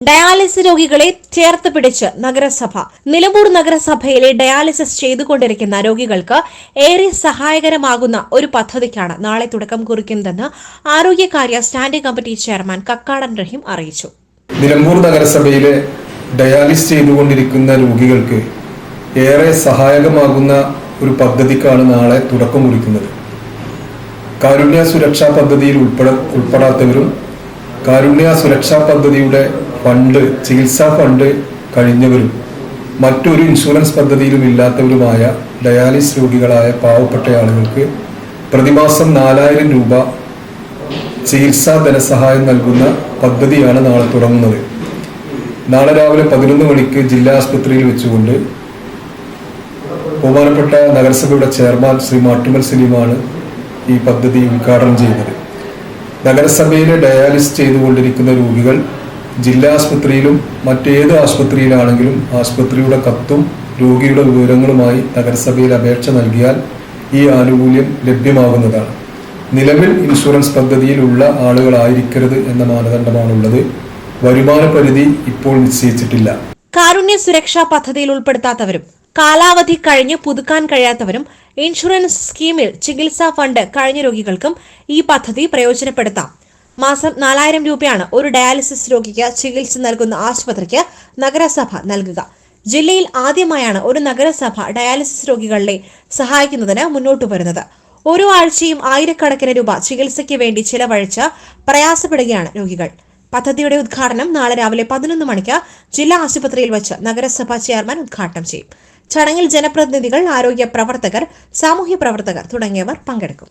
Dialysis രോഗികളെ ചേർത്ത് പിടിച്ച് നഗരസഭ. നിലമ്പൂർ നഗരസഭയിലെ ഡയാലിസിസ് ചെയ്തുകൊണ്ടിരിക്കുന്ന രോഗികൾക്ക് ഏറെ സഹായകരമാകുന്ന ഒരു പദ്ധതിക്കാണ് നാളെ തുടക്കം കുറിക്കുന്നതെന്ന് ആരോഗ്യകാര്യ standing committee chairman Kakkadan Rahim അറിയിച്ചു. നിലമ്പൂർ നഗരസഭയിലെ ഡയാലിസിസ് ചെയ്തുകൊണ്ടിരിക്കുന്ന രോഗികൾക്ക് ഏറെ സഹായകമാകുന്ന ഒരു പദ്ധതിക്കാണ് നാളെ തുടക്കം കുറിക്കുന്നത്. കാരുണ്യ സുരക്ഷാ പദ്ധതിയിൽ ഉൾപ്പെട ഉൾപ്പെടാത്തവരും കാരുണ്യ സുരക്ഷാ പദ്ധതിയുടെ ഫണ്ട് ചികിത്സാ ഫണ്ട് കഴിഞ്ഞവരും മറ്റൊരു ഇൻഷുറൻസ് പദ്ധതിയിലും ഇല്ലാത്തവരുമായ ഡയാലിസ് രോഗികളായ പാവപ്പെട്ട ആളുകൾക്ക് പ്രതിമാസം നാലായിരം രൂപ ചികിത്സാ ധനസഹായം നൽകുന്ന പദ്ധതിയാണ് നാളെ തുടങ്ങുന്നത്. നാളെ രാവിലെ പതിനൊന്ന് മണിക്ക് ജില്ലാ ആസ്പത്രിയിൽ വെച്ചുകൊണ്ട് ബഹുമാനപ്പെട്ട നഗരസഭയുടെ ചെയർമാൻ ശ്രീ മാട്ടുമൽ സലീമാണ് ഈ പദ്ധതി ഉദ്ഘാടനം ചെയ്യുന്നത്. നഗരസഭയിലെ ഡയാലിസ് ചെയ്തുകൊണ്ടിരിക്കുന്ന രോഗികൾ ജില്ലാ ആസ്പത്രിയിലും മറ്റേത് ആസ്പത്രിയിലാണെങ്കിലും ആസ്പത്രിയുടെ കത്തും രോഗിയുടെ വിവരങ്ങളുമായി നഗരസഭയിൽ അപേക്ഷ നൽകിയാൽ ഈ ആനുകൂല്യം ലഭ്യമാകുന്നതാണ്. നിലവിൽ ഇൻഷുറൻസ് പദ്ധതിയിലുള്ള ആളുകളായിരിക്കരുത് എന്ന മാനദണ്ഡമാണുള്ളത്. വരുമാന പരിധി ഇപ്പോൾ നിശ്ചയിച്ചിട്ടില്ല. കാരുണ്യ സുരക്ഷാ പദ്ധതിയിൽ ഉൾപ്പെടുത്താത്തവരും കാലാവധി കഴിഞ്ഞ് പുതുക്കാൻ കഴിയാത്തവരും ഇൻഷുറൻസ് സ്കീമിൽ ചികിത്സാ ഫണ്ട് കഴിഞ്ഞ രോഗികൾക്കും ഈ പദ്ധതി പ്രയോജനപ്പെടുത്താം. മാസം നാലായിരം രൂപയാണ് ഒരു ഡയാലിസിസ് രോഗിക്ക് ചികിത്സ നൽകുന്ന ആശുപത്രിക്ക് നഗരസഭ നൽകുക. ജില്ലയിൽ ആദ്യമായാണ് ഒരു നഗരസഭ ഡയാലിസിസ് രോഗികളെ സഹായിക്കുന്നതിന് മുന്നോട്ടു വരുന്നത്. ഓരോ ആഴ്ചയും ആയിരക്കണക്കിന് രൂപ ചികിത്സയ്ക്ക് വേണ്ടി ചിലവഴിച്ച് പ്രയാസപ്പെടുകയാണ് രോഗികൾ. പദ്ധതിയുടെ ഉദ്ഘാടനം നാളെ രാവിലെ പതിനൊന്ന് മണിക്ക് ജില്ലാ ആശുപത്രിയിൽ വെച്ച് നഗരസഭാ ചെയർമാൻ ഉദ്ഘാടനം ചെയ്യും. ചടങ്ങിൽ ജനപ്രതിനിധികൾ ആരോഗ്യ പ്രവർത്തകർ സാമൂഹ്യ പ്രവർത്തകർ തുടങ്ങിയവർ പങ്കെടുക്കും.